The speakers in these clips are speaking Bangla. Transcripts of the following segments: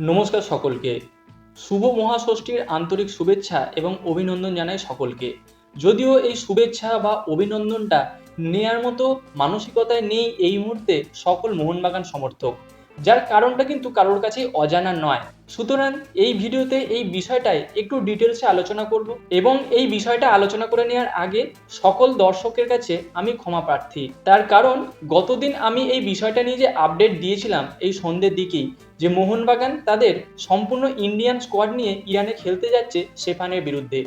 নমস্কার সকলকে। শুভ মহাষষ্ঠীর আন্তরিক শুভেচ্ছা এবং অভিনন্দন জানাই সকলকে। যদিও এই শুভেচ্ছা বা অভিনন্দনটা নেয়ার মতো মানসিকতায় নেই এই মুহূর্তে সকল মোহনবাগান সমর্থক। যার কারণটা কিন্তু কারোর কাছেই অজানা নয়। সুতরাং এই ভিডিওতে এই বিষয়টায় একটু ডিটেলসে আলোচনা করব এবং এই বিষয়টা আলোচনা করে নেওয়ার আগে সকল দর্শকের কাছে আমি ক্ষমা প্রার্থী। তার কারণ, গতদিন আমি এই বিষয়টা নিয়ে যে আপডেট দিয়েছিলাম এই সন্ধ্যের দিকেই, যে মোহনবাগান তাদের সম্পূর্ণ ইন্ডিয়ান স্কোয়াড নিয়ে ইরানে খেলতে যাচ্ছে সেফানের বিরুদ্ধে।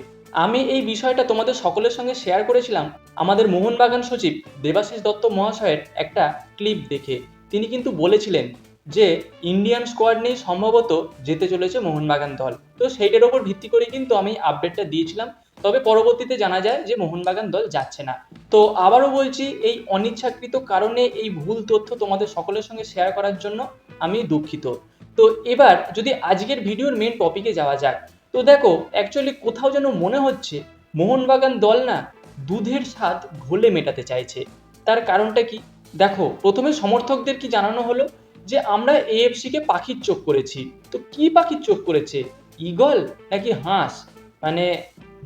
আমি এই বিষয়টা তোমাদের সকলের সঙ্গে শেয়ার করেছিলাম আমাদের মোহনবাগান সচিব দেবাশিস দত্ত মহাশয়ের একটা ক্লিপ দেখে। তিনি কিন্তু বলেছিলেন যে ইন্ডিয়ান স্কোয়াড নিয়ে সম্ভবত যেতে চলেছে মোহনবাগান দল। তো সেইটার ওপর ভিত্তি করে কিন্তু আমি আপডেটটা দিয়েছিলাম। তবে পরবর্তীতে জানা যায় যে মোহনবাগান দল যাচ্ছে না। তো আবারও বলছি, এই অনিচ্ছাকৃত কারণে এই ভুল তথ্য তোমাদের সকলের সঙ্গে শেয়ার করার জন্য আমি দুঃখিত। তো এবার যদি আজকের ভিডিওর মেন টপিকে যাওয়া যাক, তো দেখো অ্যাকচুয়ালি কোথাও যেন মনে হচ্ছে মোহনবাগান দল না দুধের স্বাদ ঘোলে মেটাতে চাইছে। তার কারণটা কি? দেখো, প্রথমে সমর্থকদের কি জানানো হলো? যে আমরা এএফসিকে পাখির চোখ করেছি। তো কি পাখির চোখ করেছে? ইগল নাকি হাঁস? মানে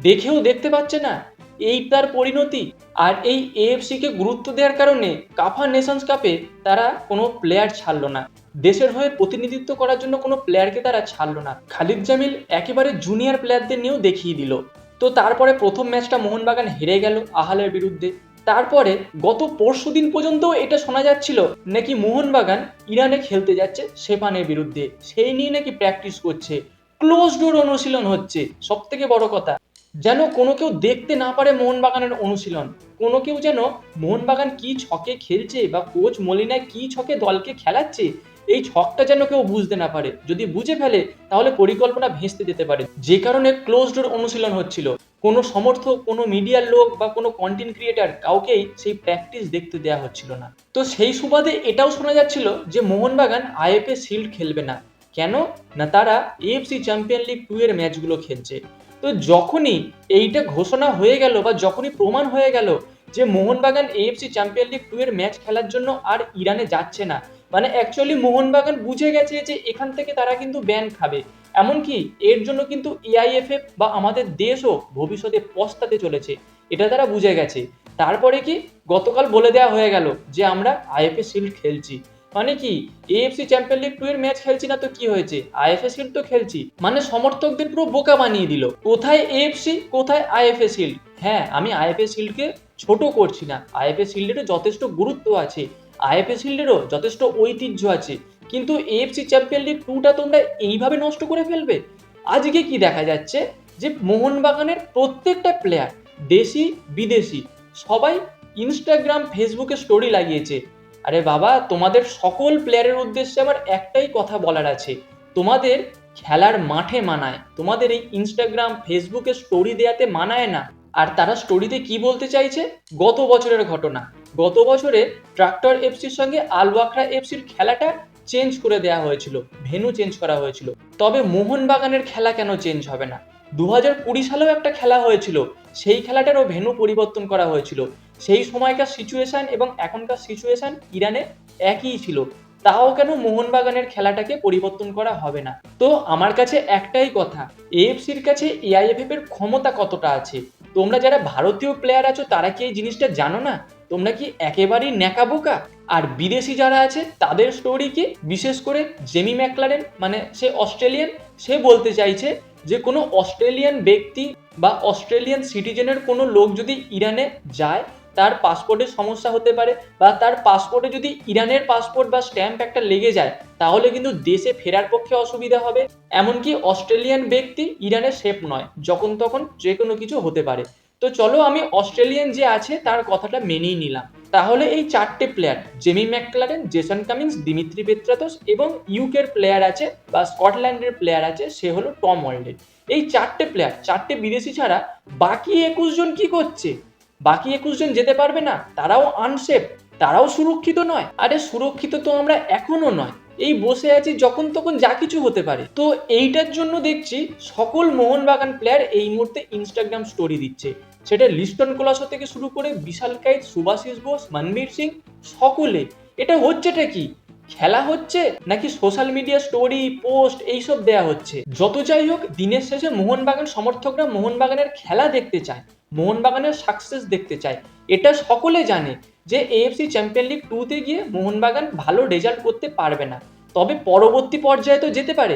দেখেও দেখতে পাচ্ছে না। এই তার পরিণতি আর এই এএফসিকে গুরুত্ব দেওয়ার কারণে কাফা নেশনস কাপে তারা কোনো প্লেয়ার ছাড়লো না। দেশের হয়ে প্রতিনিধিত্ব করার জন্য কোনো প্লেয়ারকে তারা ছাড়লো না। খালিদ জামিল একেবারে জুনিয়র প্লেয়ারদের নিয়েও দেখিয়ে দিল। তো তারপরে প্রথম ম্যাচটা মোহনবাগান হেরে গেল আহালের বিরুদ্ধে। তারপরে গত পরশু দিন পর্যন্ত এটা শোনা যাচ্ছিল নাকি মোহনবাগান ইরানে খেলতে যাচ্ছে সেপানের বিরুদ্ধে। সেই নিয়ে নাকি প্র্যাকটিস করছে। ক্লোজ ডোর অনুশীলন হচ্ছে। সব থেকে বড় কথা, যেন কোনো কেউ দেখতে না পারে মোহনবাগানের অনুশীলন। কোনো কেউ যেন মোহনবাগান কি ছকে খেলছে বা কোচ মলিনায় কি ছকে দলকে খেলাচ্ছে, এই ছকটা যেন কেউ বুঝতে না পারে। যদি বুঝে ফেলে, তাহলে পরিকল্পনা ভেস্তে যেতে পারে। যে কারণে ক্লোজ ডোর অনুশীলন হচ্ছিল। কোনো সমর্থক, কোনো মিডিয়ার লোক বা কোনো কন্টেন্ট ক্রিয়েটার কাউকেই সেই প্র্যাকটিস দেখতে দেওয়া হচ্ছিল না। তো সেই সুবাদে এটাও শোনা যাচ্ছিল যে মোহনবাগান আইএফএ শিল্ড খেলবে না। কেন? না তারা এএফসি চ্যাম্পিয়ন লিগ টু এর ম্যাচগুলো খেলছে। তো যখনই এইটা ঘোষণা হয়ে গেল বা যখনই প্রমাণ হয়ে গেল যে Mohun Bagan AFC champion league two এর ম্যাচ খেলার জন্য আর ইরানে যাচ্ছে না মানে অ্যাকচুয়ালি মোহনবাগান বুঝে গেছে যে এখান থেকে তারা কিন্তু ব্যান খাবে। এমনকি এর জন্য কিন্তু এআইএফএফ বা আমাদের দেশও ভবিষ্যতে পস্তাতে চলেছে, এটা তারা বুঝে গেছে। তারপরে কি? গতকাল বলে দেওয়া হয়ে গেল যে আমরা আইএফএ শিল্ড খেলছি। মানে কি? এএফসি চ্যাম্পিয়ন লিগ টু এর ম্যাচ খেলছি না তো কি হয়েছে? আইএফএ শিল্ড তো খেলছি। মানে সমর্থকদের পুরো বোকা বানিয়ে দিল। কোথায় এএফসি কোথায় আইএফএ শিল্ড হ্যাঁ আমি আইএফএ শিল্ডকে ছোট করছি না। আইএফএ শিল্ডেরও যথেষ্ট গুরুত্ব আছে। আইএফএ শিল্ডেরও যথেষ্ট ঐতিহ্য আছে। কিন্তু এএফসি চ্যাম্পিয়ন লিগ টুটা তোমরা এইভাবে নষ্ট করে ফেলবে? আজকে কি দেখা যাচ্ছে? যে মোহনবাগানের প্রত্যেকটা প্লেয়ার দেশি, বিদেশি, সবাই ইনস্টাগ্রাম ফেসবুকে স্টোরি লাগিয়েছে। আরে বাবা, তোমাদের সকল প্লেয়ারের উদ্দেশ্যে আমার একটাই কথা বলার আছে। তোমাদের খেলার মাঠে মানায়। তোমাদের এই ইনস্টাগ্রাম ফেসবুকে স্টোরি দেওয়াতে মানায় না। আর তারা স্টোরিতে কি বলতে চাইছে? গত বছরের ঘটনা। গত বছরে ট্রাক্টর এফসির সঙ্গে আলওয়াখরা এফসির খেলাটা চেঞ্জ করে দেওয়া হয়েছিল, ভেনু চেঞ্জ করা হয়েছিল। তবে মোহনবাগানের খেলা কেন চেঞ্জ হবে না? দু হাজার কুড়ি সালেও একটা খেলা হয়েছিল, সেই খেলাটারও ভেনু পরিবর্তন করা হয়েছিল। সেই সময়কার সিচুয়েশন এবং এখনকার সিচুয়েশন ইরানে একই ছিল। তাও কেন মোহনবাগানের খেলাটাকে পরিবর্তন করা হবে না? তো আমার কাছে একটাই কথা এএফসির কাছে এআইএফএফ এর ক্ষমতা কতটা আছে? তোমরা যারা ভারতীয় প্লেয়ার আছো, তারা কি এই জিনিসটা জানো না? তোমরা কি একেবারেই ন্যাকাবোকা? আর বিদেশি যারা আছে, তাদের স্টোরি কি বিশেষ করে জেমি ম্যাকলারেন মানে সে অস্ট্রেলিয়ান? সে বলতে চাইছে যে কোনো অস্ট্রেলিয়ান ব্যক্তি বা অস্ট্রেলিয়ান সিটিজেনের কোনো লোক যদি ইরানে যায়, তার পাসপোর্টের সমস্যা হতে পারে বা তার পাসপোর্টে যদি ইরানের পাসপোর্ট বা স্ট্যাম্প একটা লেগে যায়, তাহলে কিন্তু দেশে ফেরার পক্ষে অসুবিধা হবে। এমনকি অস্ট্রেলিয়ান ব্যক্তি ইরানে সেফ নয়, যখন তখন যে কোনো কিছু হতে পারে। তো চলো আমি অস্ট্রেলিয়ান যে আছে তার কথাটা মেনেই নিলাম। তাহলে এই চারটে player Jamie Maclaren Jason Cummings Dimitri Petratos এবং ইউকের প্লেয়ার আছে বা স্কটল্যান্ডের প্লেয়ার আছে, সে হলো টম ওয়ার্ল্ডের এই চারটে প্লেয়ার চারটে বিদেশি ছাড়া বাকি একুশ জন কি করছে? বাকি একুশ জন যেতে পারবে না? তারাও আনসেফ তারাও সুরক্ষিত নয়। আরে সুরক্ষিত তো আমরা এখনও নয়। এই বসে আছি যখন তখন যা কিছু হতে পারে। তো এইটার জন্য দেখছি সকল মোহনবাগান প্লেয়ার এই মুহূর্তে ইনস্টাগ্রাম স্টোরি দিচ্ছে। সেটা লিস্টন কোলাসো থেকে শুরু করে বিশাল কাইত সুভাশিস বোস, মনবীর সিং সকলে। এটা হচ্ছেটা কি? খেলা হচ্ছে নাকি সোশ্যাল মিডিয়া স্টোরি পোস্ট এইসব দেয়া হচ্ছে? যত যাই হোক, দিনের শেষে মোহনবাগান সমর্থকরা মোহনবাগানের খেলা দেখতে চায়, মোহনবাগানের সাকসেস দেখতে চায়। এটা সকলে জানে যে এএফসি চ্যাম্পিয়ন লিগ টুতে গিয়ে মোহনবাগান ভালো রেজাল্ট করতে পারবে না। তবে পরবর্তী পর্যায়ে তো যেতে পারে।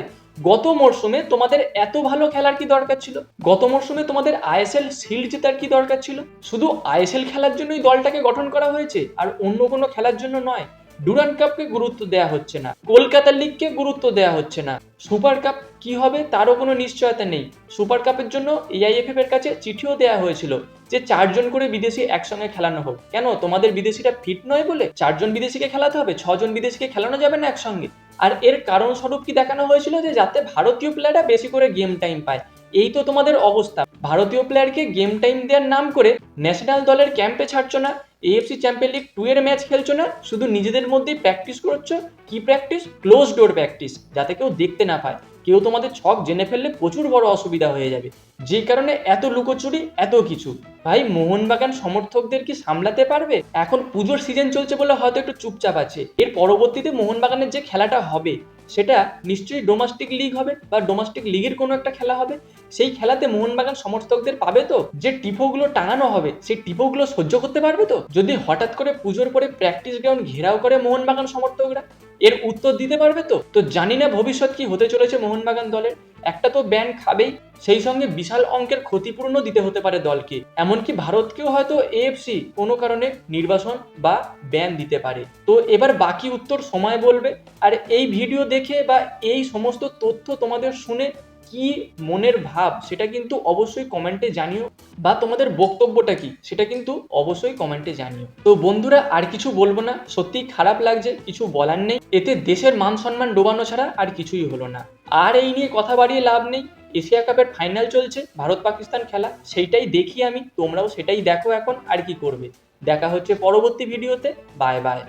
গত মরশুমে তোমাদের এত ভালো খেলার কি দরকার ছিল? গত মরশুমে তোমাদের আইএসএল শিল্ড জেতার কি দরকার ছিল? শুধু আইএসএল খেলার জন্যই দলটাকে গঠন করা হয়েছে, আর অন্য কোনো খেলার জন্য নয়। ডুরান্ড কাপকে গুরুত্ব দেওয়া হচ্ছে না। কলকাতা লিগকে গুরুত্ব দেওয়া হচ্ছে না। সুপার কাপ কি হবে তারও কোনো নিশ্চয়তা নেই। সুপার কাপের জন্য এআইএফএফ এর কাছে চিঠিও দেওয়া হয়েছিল যে চারজন করে বিদেশি একসঙ্গে খেলানো হোক। কেন? তোমাদের বিদেশিরা ফিট নয় বলে? চারজন বিদেশিকে খেলাতে হবে? ছজন বিদেশিকে খেলানো যাবে না একসঙ্গে? আর এর কারণ স্বরূপ কি দেখানো হয়েছিল যে যাতে ভারতীয় প্লেয়াররা বেশি করে গেম টাইম পায়? এই তো তোমাদের অবস্থা। ভারতীয় প্লেয়ারকে গেম টাইম দেওয়ার নাম করে ন্যাশনাল দলের ক্যাম্পে ছাড়ছো না এএফসি চ্যাম্পিয়ন লিগ টু এর ম্যাচ খেলছো না, শুধু নিজেদের মধ্যেই প্র্যাকটিস করছ? কি প্র্যাকটিস ক্লোজ ডোর প্র্যাকটিস যাতে কেউ দেখতে না পায়। কেউ তোমাদের ছক জেনে ফেললে প্রচুর বড় অসুবিধা হয়ে যাবে। যে কারণে এত লুকোচুরি, এত কিছু। ভাই, মোহনবাগান সমর্থকদের কি সামলাতে পারবে? এখন পুজোর সিজন চলছে বলে হয়তো একটু চুপচাপ আছে। এর পরবর্তীতে মোহনবাগানের যে খেলাটা হবে সেটা নিশ্চয়ই ডোমেস্টিক লিগ হবে বা ডোমেস্টিক লিগের কোনো একটা খেলা হবে। সেই খেলাতে মোহনবাগান সমর্থকদের পাবে তো? যে টিপোগুলো টাঙানো হবে, সেই টিপোগুলো সহ্য করতে পারবে তো? যদি হঠাৎ করে পুজোর পরে প্র্যাকটিস গ্রাউন্ড ঘেরাও করে মোহনবাগান সমর্থকরা এর উত্তর দিতে পারবে তো? তো জানি না ভবিষ্যৎ কি হতে চলেছে মোহনবাগান দলের। একটা তো ব্যান খাবেই, সেই সঙ্গে বিশাল অঙ্কের ক্ষতিপূর্ণ দিতে হতে পারে দলকে। এমনকি ভারতকেও হয়তো এএফসি কোনো কারণে নির্বাসন বা ব্যান দিতে পারে। তো এবার বাকি উত্তর সময় বলবে, আর এই ভিডিও দেখে বা এই সমস্ত তথ্য তোমাদের শুনে কি মনের ভাব, সেটা কিন্তু অবশ্যই কমেন্টে জানিও। বা তোমাদের বক্তব্যটা কি, সেটা কিন্তু অবশ্যই কমেন্টে জানিও। তো বন্ধুরা, আর কিছু বলব না। সত্যিই খারাপ লাগছে, কিছু বলার নেই। এতে দেশের মান সম্মান ডোবানো ছাড়া আর কিছুই হলো না। আর এই নিয়ে কথা বাড়িয়ে লাভ নেই। এশিয়া কাপের ফাইনাল চলছে ভারত পাকিস্তান খেলা। সেইটাই দেখি আমি, তোমরাও সেটাই দেখো এখন, আর কি করবে। দেখা হচ্ছে পরবর্তী ভিডিওতে বাই বাই